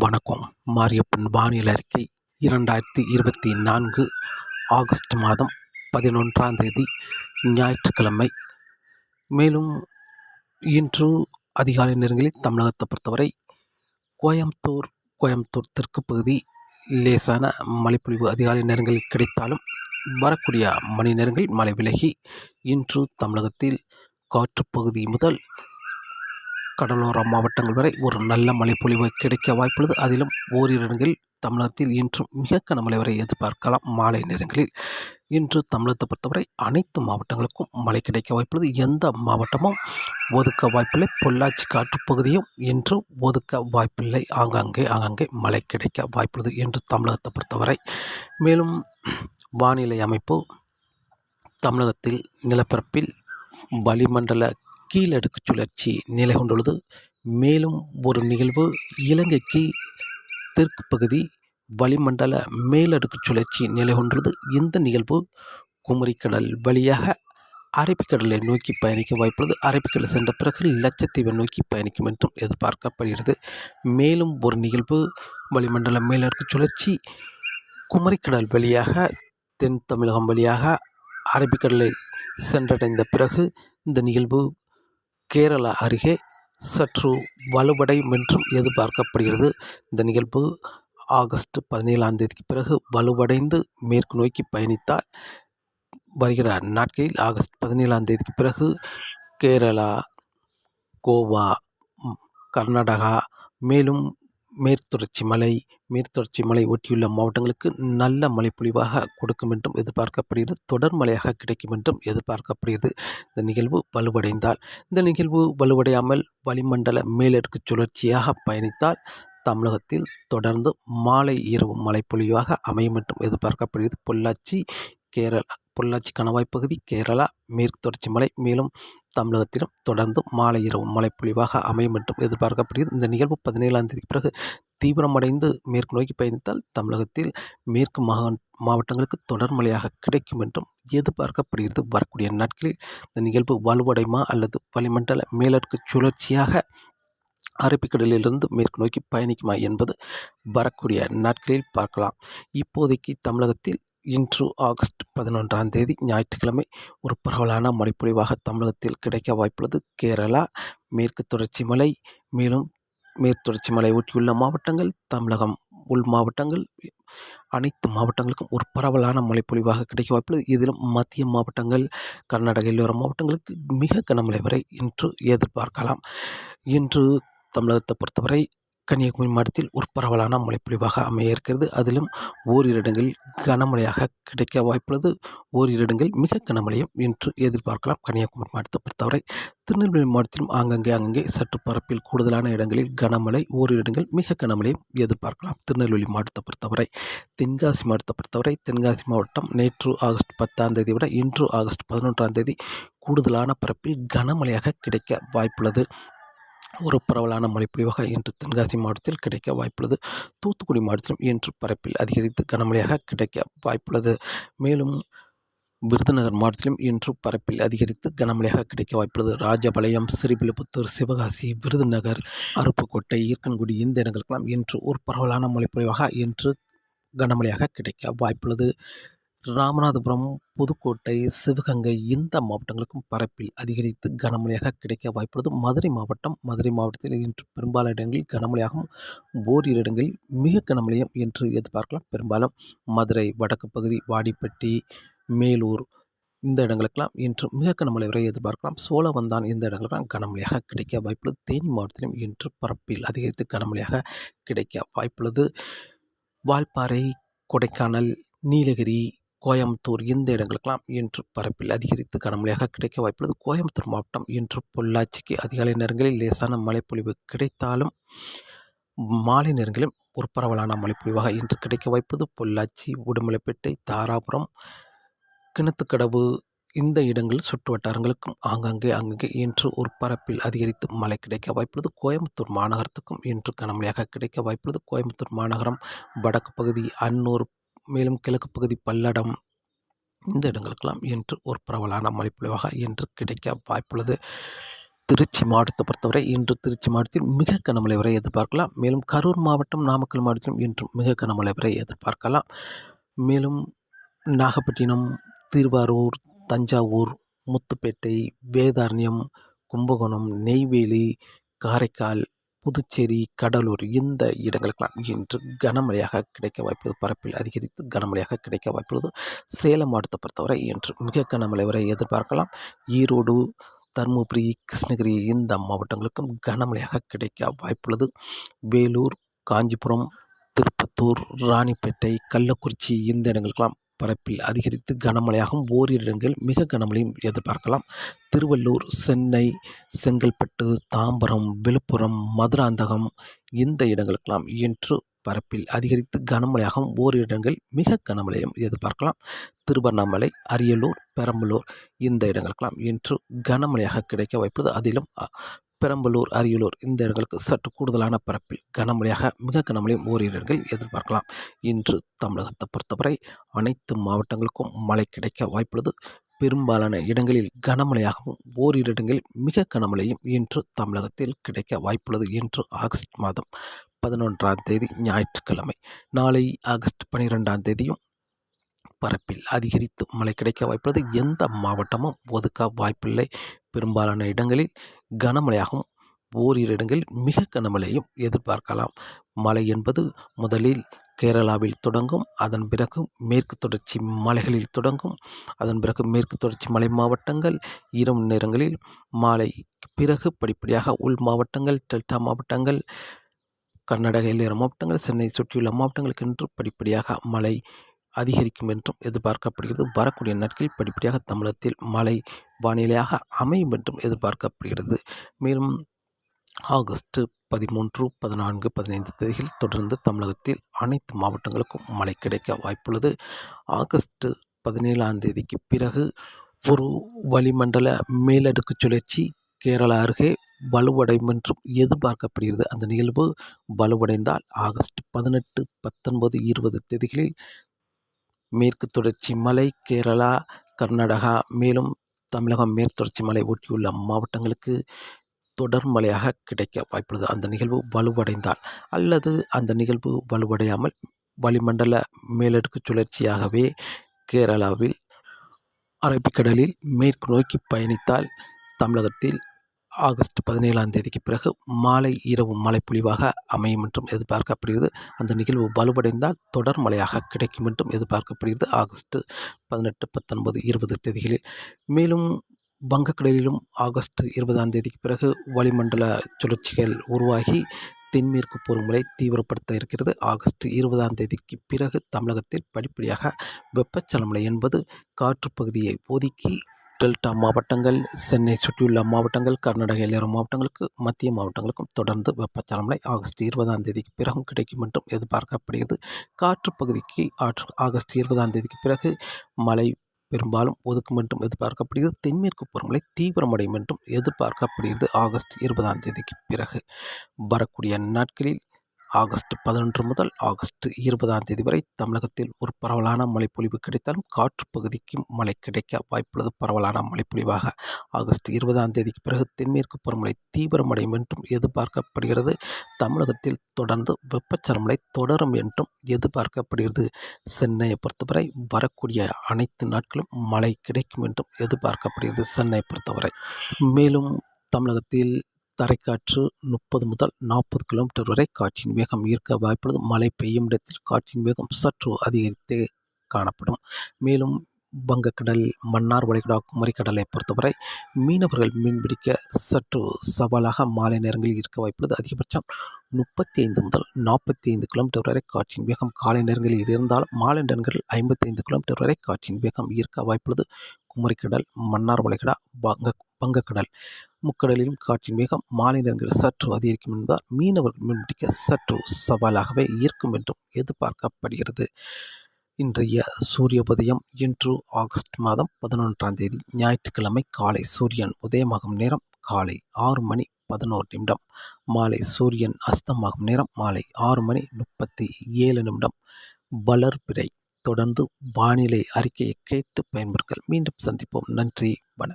வணக்கம். மாரியப்பன் வானிலை அறிக்கை இரண்டாயிரத்தி இருபத்தி நான்கு ஆகஸ்ட் மாதம் பதினொன்றாம் தேதி ஞாயிற்றுக்கிழமை. மேலும் இன்று அதிகாலை நேரங்களில் தமிழகத்தை பொறுத்தவரை கோயம்புத்தூர் கோயம்புத்தூர் தெற்கு பகுதி லேசான மழைப்பொழிவு அதிகாலை நேரங்களில் கிடைத்தாலும் வரக்கூடிய மணி நேரங்களில் மழை விலகி இன்று தமிழகத்தில் காற்றுப்பகுதி முதல் கடலோர மாவட்டங்கள் வரை ஒரு நல்ல மழைப்பொழிவு கிடைக்க வாய்ப்புள்ளது. அதிலும் ஓரிரு இடங்களில் தமிழகத்தில் இன்றும் மிக கனமழை வரை எதிர்பார்க்கலாம். மாலை நேரங்களில் இன்று தமிழகத்தை பொறுத்தவரை அனைத்து மாவட்டங்களுக்கும் மழை கிடைக்க வாய்ப்புள்ளது. எந்த மாவட்டமும் ஒதுக்க வாய்ப்பில்லை. பொள்ளாச்சி காற்றுப்பகுதியும் இன்று ஒதுக்க வாய்ப்பில்லை. ஆங்காங்கே ஆங்காங்கே மழை கிடைக்க வாய்ப்புள்ளது என்று தமிழகத்தை பொறுத்தவரை. மேலும் வானிலை அமைப்பு தமிழகத்தில் நிலப்பரப்பில் வளிமண்டல கீழடுக்கு சுழற்சி நிலை கொண்டுள்ளது. மேலும் ஒரு நிகழ்வு இலங்கைக்கு தெற்கு பகுதி வளிமண்டல மேலடுக்கு சுழற்சி நிலை கொண்டுள்ளது. இந்த நிகழ்வு குமரிக்கடல் வழியாக அரபிக்கடலை நோக்கி பயணிக்க வாய்ப்புள்ளது. அரபிக்கடல் சென்ற பிறகு லட்சத்தீவை நோக்கி பயணிக்கும் என்றும் எதிர்பார்க்கப்படுகிறது. மேலும் ஒரு நிகழ்வு வளிமண்டல மேலடுக்கு சுழற்சி குமரிக்கடல் வழியாக தென் தமிழகம் வழியாக அரபிக்கடலை சென்றடைந்த பிறகு இந்த நிகழ்வு கேரளா அருகே சற்று வலுவடையும் என்றும் எதிர்பார்க்கப்படுகிறது. இந்த நிகழ்வு ஆகஸ்ட் பதினேழாம் தேதிக்கு பிறகு வலுவடைந்து மேற்கு நோக்கி பயணித்தால் வருகிற நாட்களில் ஆகஸ்ட் பதினேழாம் தேதிக்கு பிறகு கேரளா கோவா கர்நாடகா மேலும் மேற்தொடர்ச்சி மலை மேற்தொடர்ச்சி மலை ஒட்டியுள்ள மாவட்டங்களுக்கு நல்ல மழைப்பொழிவாக கொடுக்கும் என்றும் எதிர்பார்க்கப்படுகிறது. தொடர் மழையாக கிடைக்கும் என்றும் எதிர்பார்க்கப்படுகிறது. இந்த நிகழ்வு வலுவடைந்தால் இந்த நிகழ்வு வலுவடையாமல் வளிமண்டல மேலடுக்கு சுழற்சியாக பயணித்தால் தமிழகத்தில் தொடர்ந்து மாலை இரவு மழைப்பொழிவாக அமையும் என்றும் எதிர்பார்க்கப்படுகிறது. பொள்ளாச்சி கேரளா பொள்ளாச்சி கணவாய் பகுதி கேரளா மேற்கு தொடர்ச்சி மலை மேலும் தமிழகத்திலும் தொடர்ந்து மாலை இரவு மழைப்பொழிவாக அமையும் என்றும் எதிர்பார்க்கப்படுகிறது. இந்த நிகழ்வு பதினேழாம் தேதிக்கு பிறகு தீவிரமடைந்து மேற்கு நோக்கி பயணித்தால் தமிழகத்தில் மேற்கு மாகா மாவட்டங்களுக்கு தொடர் மழையாக கிடைக்கும் என்றும் எதிர்பார்க்கப்படுகிறது. வரக்கூடிய நாட்களில் இந்த நிகழ்வு வலுவடைமா அல்லது வளிமண்டல மேலடுக்கு சுழற்சியாக அரபிக்கடலிலிருந்து மேற்கு நோக்கி பயணிக்குமா என்பது வரக்கூடிய நாட்களில் பார்க்கலாம். இப்போதைக்கு தமிழகத்தில் இன்று ஆகஸ்ட் பதினொன்றாம் தேதி ஞாயிற்றுக்கிழமை ஒரு பரவலான மழைப்பொழிவாக தமிழகத்தில் கிடைக்க வாய்ப்புள்ளது. கேரளா மேற்கு தொடர்ச்சி மலை மேலும் மேற்கு தொடர்ச்சி மலை ஒட்டியுள்ள மாவட்டங்கள் தமிழகம் உள் மாவட்டங்கள் அனைத்து மாவட்டங்களுக்கும் ஒரு பரவலான மழைப்பொழிவாக கிடைக்க வாய்ப்புள்ளது. இதிலும் மத்திய மாவட்டங்கள் கர்நாடக எல்லோர மாவட்டங்களுக்கு மிக கனமழை வரை இன்று எதிர்பார்க்கலாம். இன்று தமிழகத்தை பொறுத்தவரை கன்னியாகுமரி மாவட்டத்தில் ஒரு பரவலான மழைப்பொழிவாக அமைய இருக்கிறது. அதிலும் ஓரிரு இடங்களில் கனமழையாக கிடைக்க வாய்ப்புள்ளது. ஓரிரு இடங்களில் மிக கனமழையும் இன்று எதிர்பார்க்கலாம். கன்னியாகுமரி மாவட்டத்தை பொறுத்தவரை திருநெல்வேலி மாவட்டத்திலும் ஆங்கங்கே அங்கங்கே சற்று பரப்பில் கூடுதலான இடங்களில் கனமழை ஓரிரு இடங்கள் மிக கனமழையும் எதிர்பார்க்கலாம். திருநெல்வேலி மாவட்டத்தை பொறுத்தவரை தென்காசி மாவட்டத்தை பொறுத்தவரை தென்காசி மாவட்டம் நேற்று ஆகஸ்ட் பத்தாம் தேதி விட இன்று ஆகஸ்ட் பதினொன்றாம் தேதி கூடுதலான பரப்பில் கனமழையாக கிடைக்க வாய்ப்புள்ளது. ஒரு பரவலான மழைப்பொழிவாக இன்று தென்காசி மாவட்டத்தில் கிடைக்க வாய்ப்புள்ளது. தூத்துக்குடி மாவட்டத்திலும் இன்று பரப்பில் அதிகரித்து கனமழையாக கிடைக்க வாய்ப்புள்ளது. மேலும் விருதுநகர் மாவட்டத்திலும் இன்று பரப்பில் அதிகரித்து கனமழையாக கிடைக்க வாய்ப்புள்ளது. ராஜபாளையம் ஸ்ரீவில்லிபுத்தூர் சிவகாசி விருதுநகர் அருப்புக்கோட்டை ஈர்க்கன்குடி இந்த இடங்களுக்கெல்லாம் இன்று ஒரு பரவலான மழைப்பொழிவாக இன்று கனமழையாக கிடைக்க வாய்ப்புள்ளது. ராமநாதபுரம் புதுக்கோட்டை சிவகங்கை இந்த மாவட்டங்களுக்கும் பரப்பில் அதிகரித்து கனமழையாக கிடைக்க வாய்ப்புள்ளது. மதுரை மாவட்டம் மதுரை மாவட்டத்தில் இன்று பெரும்பாலான இடங்களில் கனமழையாகவும் ஓரிரு இடங்களில் மிக கனமழையும் என்று எதிர்பார்க்கலாம். பெரும்பாலும் மதுரை வடக்கு பகுதி வாடிப்பட்டி மேலூர் இந்த இடங்களுக்கெல்லாம் இன்று மிக கனமழை வரை எதிர்பார்க்கலாம். சோழவந்தான் இந்த இடங்களுக்கெல்லாம் கனமழையாக கிடைக்க வாய்ப்புள்ளது. தேனி மாவட்டத்திலும் இன்று பரப்பில் அதிகரித்து கனமழையாக கிடைக்க வாய்ப்புள்ளது. வால்பாறை கொடைக்கானல் நீலகிரி கோயம்புத்தூர் இந்த இடங்களுக்கெல்லாம் இன்று பரப்பில் அதிகரித்து கனமழையாக கிடைக்க வாய்ப்புள்ளது. கோயம்புத்தூர் மாவட்டம் இன்று பொள்ளாச்சிக்கு அதிகாலை நேரங்களில் லேசான மழைப்பொழிவு கிடைத்தாலும் மாலை நேரங்களிலும் ஒரு பரவலான மழைப்பொழிவாக இன்று கிடைக்க வாய்ப்பது பொள்ளாச்சி உடுமலைப்பேட்டை தாராபுரம் கிணத்துக்கடவு இந்த இடங்கள் சுற்று வட்டாரங்களுக்கும் ஆங்காங்கே அங்கங்கே இன்று ஒரு பரப்பில் அதிகரித்து மழை கிடைக்க வாய்ப்புள்ளது. கோயம்புத்தூர் மாநகரத்துக்கும் இன்று கனமழையாக கிடைக்க வாய்ப்புள்ளது. கோயம்புத்தூர் மாநகரம் வடக்கு பகுதி அன்னூர் மேலும் கிழக்கு பகுதி பல்லடம் இந்த இடங்களுக்கெல்லாம் இன்று ஒரு பரவலான மழைப்பொழிவாக இன்று கிடைக்க வாய்ப்புள்ளது. திருச்சி மாவட்டத்தை பொறுத்தவரை இன்று திருச்சி மாவட்டத்தில் மிக கனமழை வரை எதிர்பார்க்கலாம். மேலும் கரூர் மாவட்டம் நாமக்கல் மாவட்டத்திலும் இன்று மிக கனமழை வரை எதிர்பார்க்கலாம். மேலும் நாகப்பட்டினம் திருவாரூர் தஞ்சாவூர் முத்துப்பேட்டை வேதாரண்யம் கும்பகோணம் நெய்வேலி காரைக்கால் புதுச்சேரி கடலூர் இந்த இடங்களுக்கெல்லாம் இன்று கனமழையாக கிடைக்க வாய்ப்புள்ளது. பரப்பில் அதிகரித்து கனமழையாக கிடைக்க வாய்ப்புள்ளது. சேலம் மாவட்டத்தை பொறுத்தவரை இன்று மிக கனமழை வரை எதிர்பார்க்கலாம். ஈரோடு தருமபுரி கிருஷ்ணகிரி இந்த மாவட்டங்களுக்கும் கனமழையாக கிடைக்க வாய்ப்புள்ளது. வேலூர் காஞ்சிபுரம் திருப்பத்தூர் ராணிப்பேட்டை கள்ளக்குறிச்சி இந்த இடங்களுக்கெல்லாம் பரப்பில் அதிகரித்து கனமழையாகவும் ஓரிரு இடங்களில் மிக கனமழையும் எதிர்பார்க்கலாம். திருவள்ளூர் சென்னை செங்கல்பட்டு தாம்பரம் விழுப்புரம் மதுராந்தகம் இந்த இடங்களுக்கெல்லாம் இன்று பரப்பில் அதிகரித்து கனமழையாகவும் ஓரிரு இடங்கள் மிக கனமழையும் எதிர்பார்க்கலாம். திருவண்ணாமலை அரியலூர் பெரம்பலூர் இந்த இடங்களுக்கெல்லாம் இன்று கனமழையாக கிடைக்க வாய்ப்பது அதிலும் பெரம்பலூர் அரியலூர் இந்த இடங்களுக்கு சற்று கூடுதலான பரப்பில் கனமழையாக மிக கனமழையும் ஓரிரு இடங்களில் எதிர்பார்க்கலாம். இன்று தமிழகத்தை பொறுத்தவரை அனைத்து மாவட்டங்களுக்கும் மழை கிடைக்க வாய்ப்புள்ளது. பெரும்பாலான இடங்களில் கனமழையாகவும் ஓரிரு இடங்களில் மிக கனமழையும் இன்று தமிழகத்தில் கிடைக்க வாய்ப்புள்ளது என்று ஆகஸ்ட் மாதம் பதினொன்றாம் தேதி ஞாயிற்றுக்கிழமை நாளை ஆகஸ்ட் பனிரெண்டாம் தேதியும் பரப்பில் அதிகரித்து மழை கிடைக்க வாய்ப்புள்ளது. எந்த மாவட்டமும் ஒதுக்க வாய்ப்பில்லை. பெரும்பாலான இடங்களில் கனமழையாகவும் ஓரிரு இடங்களில் மிக கனமழையும் எதிர்பார்க்கலாம். மழை என்பது முதலில் கேரளாவில் தொடங்கும் அதன் பிறகு மேற்கு தொடர்ச்சி மலைகளில் தொடங்கும் அதன் பிறகு மேற்கு தொடர்ச்சி மலை மாவட்டங்கள் இரவு நேரங்களில் மாலை பிறகு படிப்படியாக உள் மாவட்டங்கள் டெல்டா மாவட்டங்கள் கர்நாடக எல்லையோர மாவட்டங்கள் சென்னை சுற்றியுள்ள மாவட்டங்களுக்கு என்று படிப்படியாக மழை அதிகரிக்கும் என்றும் எதிர்பார்க்கப்படுகிறது. வரக்கூடிய நாட்களில் படிப்படியாக தமிழகத்தில் மழை வானிலையாக அமையும் என்றும் எதிர்பார்க்கப்படுகிறது. மேலும் ஆகஸ்ட் பதிமூன்று பதினான்கு பதினைந்து தேதியில் தொடர்ந்து தமிழகத்தில் அனைத்து மாவட்டங்களுக்கும் மழை கிடைக்க வாய்ப்புள்ளது. ஆகஸ்ட் பதினேழாம் தேதிக்கு பிறகு ஒரு வளிமண்டல மேலடுக்கு சுழற்சி கேரளா அருகே வலுவடையும் என்றும் எதிர்பார்க்கப்படுகிறது. அந்த நிகழ்வு வலுவடைந்தால் ஆகஸ்ட் பதினெட்டு பத்தொன்பது இருபது தேதிகளில் மேற்கு தொடர்ச்சி மலை கேரளா கர்நாடகா மேலும் தமிழகம் மேற்கு தொடர்ச்சி மலை ஒட்டியுள்ள மாவட்டங்களுக்கு தொடர் மழையாக கிடைக்க வாய்ப்புள்ளது. அந்த நிகழ்வு வலுவடைந்தால் அல்லது அந்த நிகழ்வு வலுவடையாமல் வளிமண்டல மேலடுக்கு சுழற்சியாகவே கேரளாவில் அரபிக்கடலில் மேற்கு நோக்கி பயணித்தால் தமிழகத்தில் ஆகஸ்ட் பதினேழாம் தேதிக்கு பிறகு மாலை இரவு மழை பொழிவாக அமையும் என்றும் எதிர்பார்க்கப்படுகிறது. அந்த நிகழ்வு வலுவடைந்தால் தொடர் மழையாக கிடைக்கும் என்றும் எதிர்பார்க்கப்படுகிறது. ஆகஸ்ட் பதினெட்டு பத்தொன்பது இருபது தேதிகளில். மேலும் வங்கக்கடலிலும் ஆகஸ்ட் இருபதாம் தேதிக்கு பிறகு வளிமண்டல சுழற்சிகள் உருவாகி தென்மேற்கு பருவமழை தீவிரப்படுத்த இருக்கிறது. ஆகஸ்ட் இருபதாம் தேதிக்கு பிறகு தமிழகத்தில் படிப்படியாக வெப்பச்சலமலை என்பது காற்று பகுதியை ஒதுக்கி டெல்டா மாவட்டங்கள் சென்னை சுற்றியுள்ள மாவட்டங்கள் கர்நாடக எல்லையோர மாவட்டங்களுக்கு மத்திய மாவட்டங்களுக்கும் தொடர்ந்து வெப்பச்சலமலை ஆகஸ்ட் இருபதாம் தேதிக்கு பிறகும் கிடைக்கும் என்றும் எதிர்பார்க்கப்படுகிறது. காற்று பகுதிக்கு ஆற்று ஆகஸ்ட் இருபதாம் தேதிக்கு பிறகு மழை பெரும்பாலும் ஒதுக்கும் என்றும் எதிர்பார்க்கப்படுகிறது. தென்மேற்கு பருவமழை தீவிரமடையும் என்றும் எதிர்பார்க்கப்படுகிறது ஆகஸ்ட் இருபதாம் தேதிக்கு பிறகு. வரக்கூடிய நாட்களில் ஆகஸ்ட் பதினொன்று முதல் ஆகஸ்ட் இருபதாம் தேதி வரை தமிழகத்தில் ஒரு பரவலான மழைப்பொழிவு கிடைத்தாலும் காற்று பகுதிக்கு மழை கிடைக்க வாய்ப்புள்ளது. பரவலான மழைப்பொழிவாக ஆகஸ்ட் இருபதாம் தேதிக்கு பிறகு தென்மேற்கு பருவமழை தீவிரமடையும் என்றும் எதிர்பார்க்கப்படுகிறது. தமிழகத்தில் தொடர்ந்து வெப்பச்சலமழை தொடரும் என்றும் எதிர்பார்க்கப்படுகிறது. சென்னையை பொறுத்தவரை வரக்கூடிய அனைத்து நாட்களும் மழை கிடைக்கும் என்றும் எதிர்பார்க்கப்படுகிறது சென்னை பொறுத்தவரை. மேலும் தமிழகத்தில் தரைக்காற்று முப்பது முதல் நாற்பது கிலோமீட்டர் வரை காற்றின் வேகம் ஈர்க்க வாய்ப்புள்ளது. மழை பெய்யும் இடத்தில் காற்றின் வேகம் சற்று அதிகரித்தே காணப்படும். மேலும் வங்கக்கடல் மன்னார் வளைகுடா குமரிக்கடலை பொறுத்தவரை மீனவர்கள் மீன்பிடிக்க சற்று சவாலாக மாலை நேரங்களில் இருக்க வாய்ப்புள்ளது. அதிகபட்சம் முப்பத்தி ஐந்து முதல் நாற்பத்தி ஐந்து கிலோமீட்டர் வரை காற்றின் வேகம் காலை நேரங்களில் இருந்தால் மாலை நேரங்களில் ஐம்பத்தி ஐந்து கிலோமீட்டர் வரை காற்றின் வேகம் ஈர்க்க வாய்ப்புள்ளது. குமரிக்கடல் மன்னார் வளைகுடா வங்க வங்கக்கடல் முக்கடலிலும் காற்றின் வேகம் மாலை நேரங்களில் சற்று அதிகரிக்கும் என்பதால் மீனவர்கள் மீன்பிடிக்க சற்று சவாலாகவே இருக்கும் என்றும் எதிர்பார்க்கப்படுகிறது. இன்றைய சூரிய உதயம் இன்று ஆகஸ்ட் மாதம் பதினொன்றாம் தேதி. ஞாயிற்றுக்கிழமை காலை சூரியன் உதயமாகும் நேரம் காலை ஆறு மணி பதினோரு நிமிடம். மாலை சூரியன் அஸ்தமாகும் நேரம் மாலை ஆறு மணி முப்பத்தி ஏழு நிமிடம். வளர்பிறை தொடர்ந்து வானிலை அறிக்கையை கேட்டு பயன்பெறுங்கள். மீண்டும் சந்திப்போம். நன்றி. வணக்கம்.